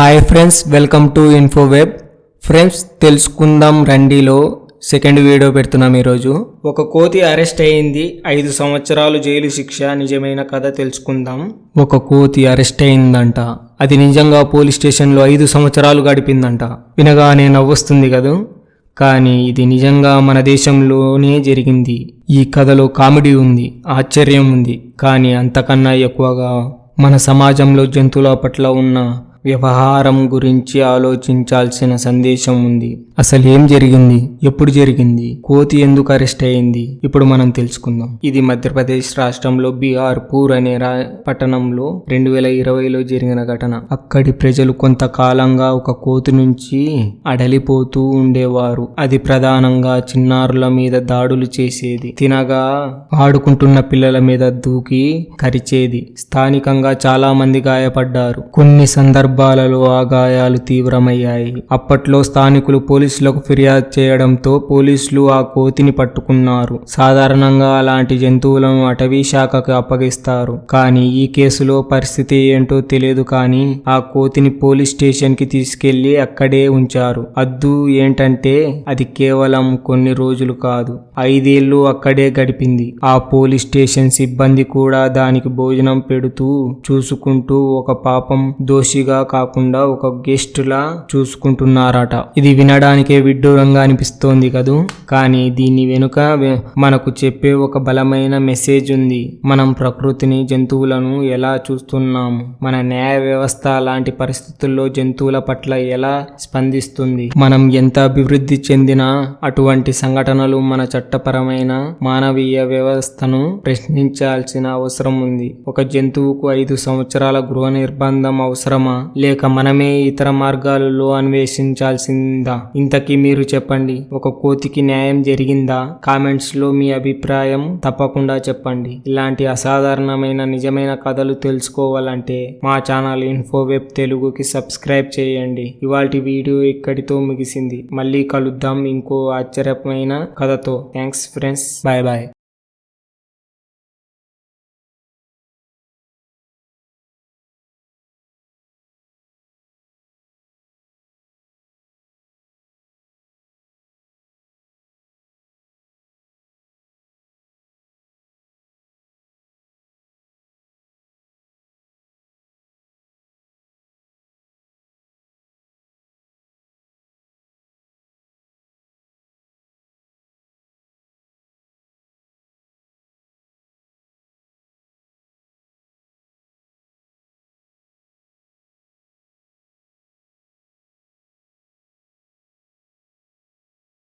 Hi friends welcome to Infoweb friends తెలుసుకుందాం రండిలో second video పెడుతున్నాం ఈరోజు. ఒక కోతి అరెస్ట్ అయింది ఐదు సంవత్సరాలు జైలు శిక్ష నిజమైన కథ తెలుసుకుందాం. ఒక కోతి అరెస్ట్ అయిందంట అది నిజంగా పోలీస్ స్టేషన్లో ఐదు సంవత్సరాలు గడిపిందంట. వినగానే నవ్వొస్తుంది కదూ? కానీ ఇది నిజంగా మన దేశంలోనే జరిగింది. ఈ కథలో కామెడీ ఉంది ఆశ్చర్యం ఉంది. కానీ అంతకన్నా ఎక్కువగా మన సమాజంలో జంతువుల పట్ల ఉన్న వ్యవహారం గురించి ఆలోచించాల్సిన సందేశం ఉంది. అసలు ఏం జరిగింది? ఎప్పుడు జరిగింది? కోతి ఎందుకు అరెస్ట్ అయింది? ఇప్పుడు మనం తెలుసుకుందాం. ఇది మధ్యప్రదేశ్ రాష్ట్రంలో బీహార్పూర్ అనే రా పట్టణంలో రెండు వేల ఇరవైలో జరిగిన ఘటన. అక్కడి ప్రజలు కొంతకాలంగా ఒక కోతి నుంచి అడలిపోతూ ఉండేవారు. అది ప్రధానంగా చిన్నారుల మీద దాడులు చేసేది. తినగా ఆడుకుంటున్న పిల్లల మీద దూకి కరిచేది. స్థానికంగా చాలా మంది గాయపడ్డారు. కొన్ని సందర్భాలలో ఆ గాయాలు తీవ్రమయ్యాయి. అప్పట్లో స్థానికులు పోలీసులకు ఫిర్యాదు చేయడంతో పోలీసులు ఆ కోతిని పట్టుకున్నారు. సాధారణంగా అలాంటి జంతువులను అటవీ శాఖకు అప్పగిస్తారు. కానీ ఈ కేసులో పరిస్థితి ఏంటో తెలియదు కానీ ఆ కోతిని పోలీస్ స్టేషన్కి తీసుకెళ్ళి అక్కడే ఉంచారు. అద్దు ఏంటంటే అది కేవలం కొన్ని రోజులు కాదు ఐదేళ్ళు అక్కడే గడిపింది. ఆ పోలీస్ స్టేషన్ సిబ్బంది కూడా దానికి భోజనం పెడుతూ చూసుకుంటూ ఒక పాపం దోషిగా కాకుండా ఒక గెస్ట్ లా చూసుకుంటున్నారట. ఇది వినడానికే విడ్డూరంగా అనిపిస్తోంది కదూ? కానీ దీని వెనుక మనకు చెప్పే ఒక బలమైన మెసేజ్ ఉంది. మనం ప్రకృతిని జంతువులను ఎలా చూస్తున్నాము మన న్యాయ వ్యవస్థ అలాంటి పరిస్థితుల్లో జంతువుల పట్ల ఎలా స్పందిస్తుంది? మనం ఎంత అభివృద్ధి చెందినా అటువంటి సంఘటనలు మన చట్టపరమైన మానవీయ వ్యవస్థను ప్రశ్నించాల్సిన అవసరం ఉంది. ఒక జంతువుకు ఐదు సంవత్సరాల గృహ నిర్బంధం అవసరమా? లేక మనమే ఇతర మార్గాలలో అన్వేషించాల్సిందా? ఇంతకీ మీరు చెప్పండి. ఒక కోతికి న్యాయం జరిగిందా? కామెంట్స్లో మీ అభిప్రాయం తప్పకుండా చెప్పండి. ఇలాంటి అసాధారణమైన నిజమైన కథలు తెలుసుకోవాలంటే మా ఛానల్ ఇన్ఫోవెబ్ తెలుగుకి సబ్స్క్రైబ్ చేయండి. ఇవాటి వీడియో ఇక్కడితో ముగిసింది. మళ్ళీ కలుద్దాం ఇంకో ఆశ్చర్యమైన కథతో. Thanks friends. Bye bye.